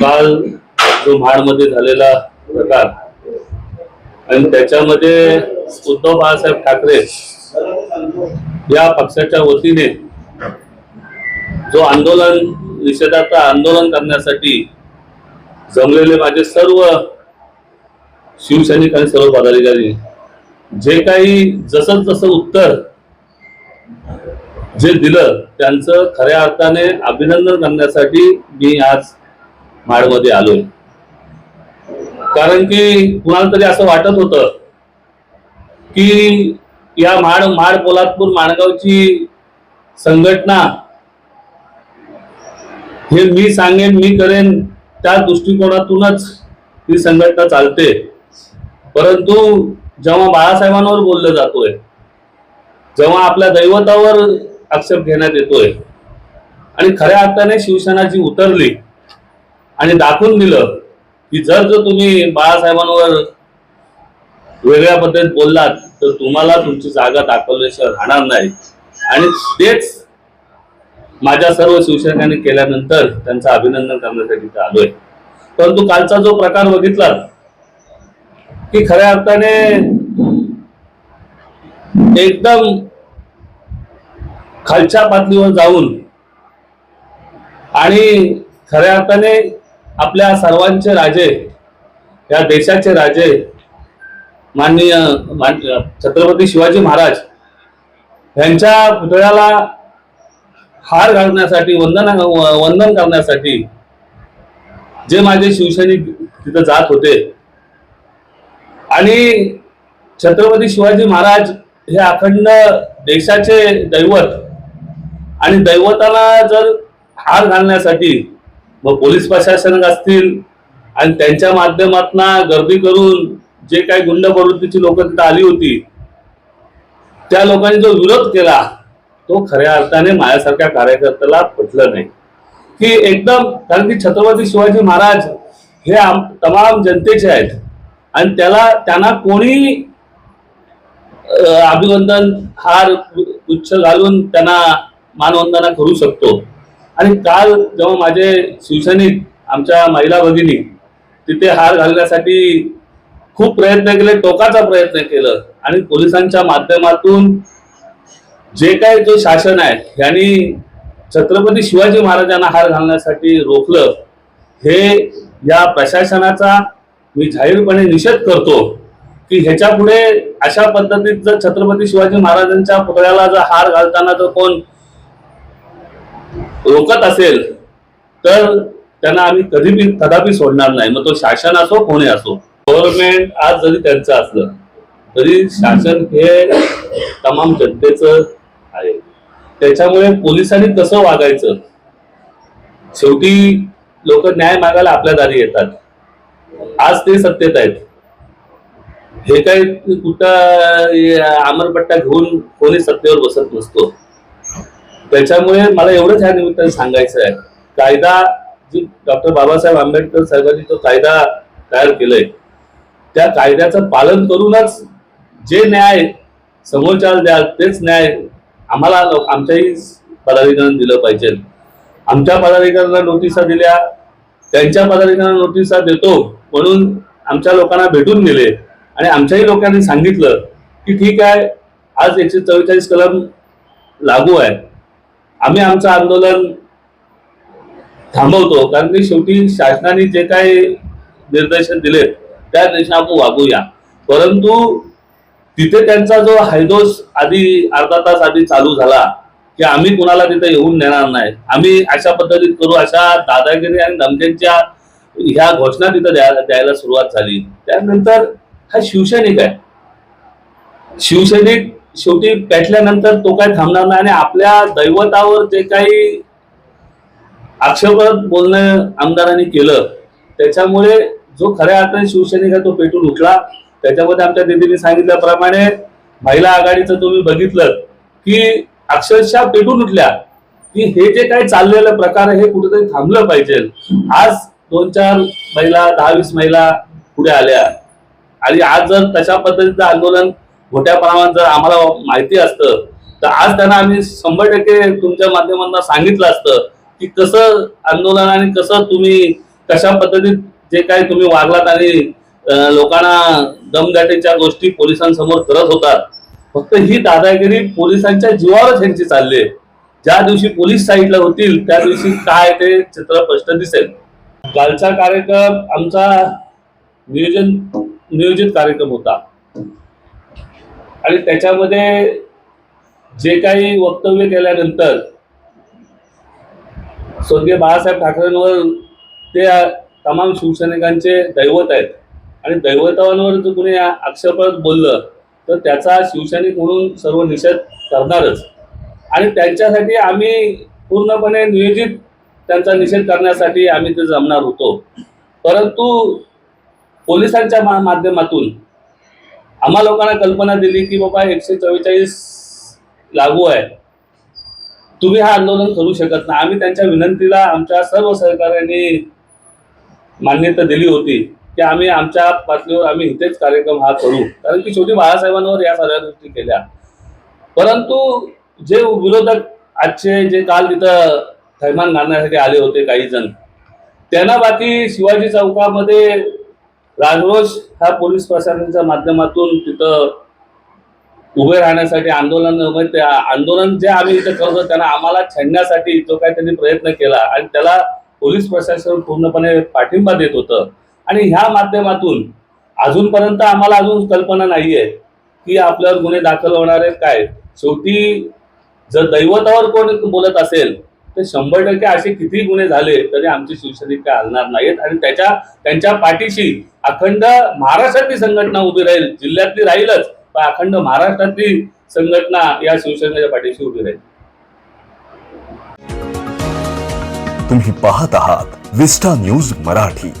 काल जो महाडमध्ये झालेला प्रकार आणि त्याच्यामध्ये उद्धव बाळासाहेब ठाकरे या पक्षाच्या वतीने जो आंदोलन निषेधाचा आंदोलन करण्यासाठी जमलेले माझे सर्व शिवसैनिक आणि सर्व पदाधिकारी जे काही जसं जसं उत्तर जे दिलं त्यांचं खऱ्या अर्थाने अभिनंदन करण्यासाठी मी आज माडमध्ये आलोय. कारण की कुणाला तरी असं वाटत होतं की या माड माड पोलादपूर माणगावची संघटना हे मी सांगेन मी करेन त्या दृष्टिकोनातूनच ही संघटना चालते. परंतु जेव्हा बाळासाहेबांवर बोललं जातोय जेव्हा आपल्या दैवतावर आक्षेप घेण्यात येतोय आणि खऱ्या अर्थाने शिवसेना जी उतरली आणि दाखवून दिलं की जर जर तुम्ही बाळासाहेबांवर वेगळ्या पद्धतीत बोललात तर तुम्हाला तुमची जागा दाखवल्याशिवाय राहणार नाही. आणि तेच माझ्या सर्व शिवसैनिकांनी केल्यानंतर त्यांचं अभिनंदन करण्यासाठी इथं आलोय. परंतु कालचा जो प्रकार बघितला की खऱ्या अर्थाने एकदम खालच्या पातळीवर जाऊन आणि खऱ्या अर्थाने आपल्या सर्वांचे राजे या देशाचे राजे माननीय मान- छत्रपती शिवाजी महाराज यांच्या पुतळ्याला हार घालण्यासाठी वंदन वंदन करण्यासाठी जे माझे शिवसैनिक तिथं जात होते आणि छत्रपती शिवाजी महाराज हे अखंड देशाचे दैवत आणि दैवताला जर हार घालण्यासाठी मग पोलीस प्रशासनक असतील आणि त्यांच्या माध्यमातून गर्दी करून जे काही गुंड प्रवृत्तीची लोक तिथं आली होती त्या लोकांनी जो विरोध केला तो खऱ्या अर्थाने माझ्यासारख्या कार्यकर्त्याला पटलं नाही. की एकदम कारण की छत्रपती शिवाजी महाराज हे आम तमाम जनतेचे आहेत आणि त्याला त्यांना कोणी अभिवंदन हार उच्च घालून त्यांना मानवंदना करू शकतो. आणि काल जेव्हा माझे शिवसैनिक आमच्या महिला भगिनी तिथे हार घालण्यासाठी खूप प्रयत्न केले टोकाचा प्रयत्न केलं आणि पोलिसांच्या माध्यमातून जे काही जो शासन आहे यांनी छत्रपती शिवाजी महाराजांना हार घालण्यासाठी रोखलं हे या प्रशासनाचा मी जाहीरपणे निषेध करतो की ह्याच्या पुढे अशा पद्धतीत जर छत्रपती शिवाजी महाराजांच्या पुतळ्याला जर हार घालताना जर कोण रोखत असेल तर त्यांना आम्ही कधी बी कदापि सोडणार नाही. मग तो शासन असो कोणी असो. गव्हर्नमेंट आज जरी त्यांचं असलं तरी शासन हे तमाम जनतेचं आहे. त्याच्यामुळे पोलिसांनी कसं वागायचं. शेवटी लोक न्याय मागायला आपल्या दारी येतात. आज ते सत्तेत आहेत. हे काही कुठं आमरपट्टा घेऊन कोणी सत्तेवर बसत नसतो. त्याच्यामुळे मला एवढंच ह्या निमित्ताने सांगायचं आहे. कायदा जी डॉक्टर बाबासाहेब आंबेडकर साहेबांनी जो कायदा तयार केलाय त्या कायद्याचं पालन करूनच जे न्याय समोरच्याला द्याल तेच न्याय आम्हाला लोक आमच्याही पदाधिकाऱ्यांना दिलं पाहिजे. आमच्या पदाधिकाऱ्यांना नोटिसा दिल्या त्यांच्या पदाधिकाऱ्यांना नोटिसा देतो म्हणून आमच्या लोकांना भेटून गेले. आणि आमच्याही लोकांनी सांगितलं की ठीक आहे आज एकशे चव्वेचाळीस कलम लागू आहे. आम्ही आमचं आंदोलन थांबवतो. कारण की शेवटी शासनाने जे काही निर्देशन दिले त्या दिवशी आपण वागूया. परंतु तिथे त्यांचा जो हैदोस आधी अर्धा तास आधी चालू झाला की आम्ही कुणाला तिथे येऊन देणार नाही. आम्ही अशा पद्धतीत करू अशा दादागिरी आणि धमक्यांच्या ह्या घोषणा तिथं द्यायला द्यायला सुरुवात झाली. त्यानंतर हा शिवसैनिक आहे. शिवसैनिक शेवटी पेटल्यानंतर तो काय थांबणार नाही आणि आपल्या दैवतावर जे काही आक्षेपात बोलणं आमदारांनी केलं त्याच्यामुळे जो खऱ्या अर्थाने शिवसैनिक आहे तो पेटून उठला. त्याच्यामध्ये आमच्या दिदीने सांगितल्याप्रमाणे महिला आघाडीचं तुम्ही बघितलं की अक्षरशः पेटून उठल्या की हे जे काही चाललेलं प्रकार आहे हे कुठेतरी थांबलं पाहिजे. आज दोन चार महिला दहा वीस महिला पुढे आल्या. आणि आज जर तशा पद्धतीचं आंदोलन मोठ्या प्रमाणात जर आम्हाला माहिती असतं तर आज त्यांना आम्ही शंभर टक्के तुमच्या माध्यमांना सांगितलं असतं की कसं आंदोलन आणि कसं तुम्ही कशा पद्धतीत जे काही तुम्ही वागलात आणि लोकांना दमघाटीच्या गोष्टी पोलिसांसमोर करत होतात. फक्त ही दादागिरी पोलिसांच्या जीवावरच ह्यांची चालली आहे. ज्या दिवशी पोलीस साईडला होतील त्या दिवशी काय ते चित्र स्पष्ट दिसेल. कालचा कार्यक्रम आमचा नियोजन नियोजित कार्यक्रम होता. आणि त्याच्यामध्ये जे काही वक्तव्य केल्यानंतर स्वर्गीय बाळासाहेब ठाकरेंवर ते तमाम शिवसैनिकांचे दैवत आहेत. आणि दैवतांवर जर कुणी आक्षेपात बोललं तर त्याचा शिवसैनिक म्हणून सर्व निषेध करणारच. आणि त्यांच्यासाठी आम्ही पूर्णपणे नियोजित त्यांचा निषेध करण्यासाठी आम्ही ते जमणार होतो. परंतु पोलिसांच्या मा- माध्यमातून आम्हा लोकांना कल्पना दिली की बाबा एकशे चव्वेचाळीस लागू आहे. तुम्ही हा आंदोलन करू शकत नाही. आम्ही त्यांच्या विनंतीला आमच्या सर्व सहकार्यांनी मान्यता दिली होती की आम्ही आमच्या पातळीवर आम्ही इथेच कार्यक्रम हा करू. कारण की शेवटी बाळासाहेबांवर या सगळ्या गोष्टी केल्या. परंतु जे विरोधक आजचे जे काल तिथं थैमान घालण्यासाठी आले होते काही जण त्यांना बाकी शिवाजी चौकामध्ये राजरोष हा पोलीस प्रशासनाच्या माध्यमातून तिथं उभे राहण्यासाठी आंदोलन म्हणजे आंदोलन जे आम्ही इथं करतो त्यांना आम्हाला छेडण्यासाठी जो काही त्यांनी प्रयत्न केला आणि त्याला पोलीस प्रशासन पूर्णपणे पाठिंबा देत होतं. आणि ह्या माध्यमातून अजूनपर्यंत आम्हाला अजून कल्पना नाहीये की आपल्यावर गुन्हे दाखल होणार आहेत काय. शेवटी जर दैवतावर कोण बोलत असेल तर शंभर टक्के असे किती गुन्हे झाले तरी आमचे शिवसैनिक काय हलणार नाहीत. आणि त्याच्या त्यांच्या पाठीशी अखंड महाराष्ट्रातली संघटना उभी राहील जिल्ह्यातली राहीलच पण अखंड महाराष्ट्रातली संघटना या शिवसेनेच्या पाठीशी उभी राहील. तुम्ही पाहत आहात विस्टा न्यूज मराठी.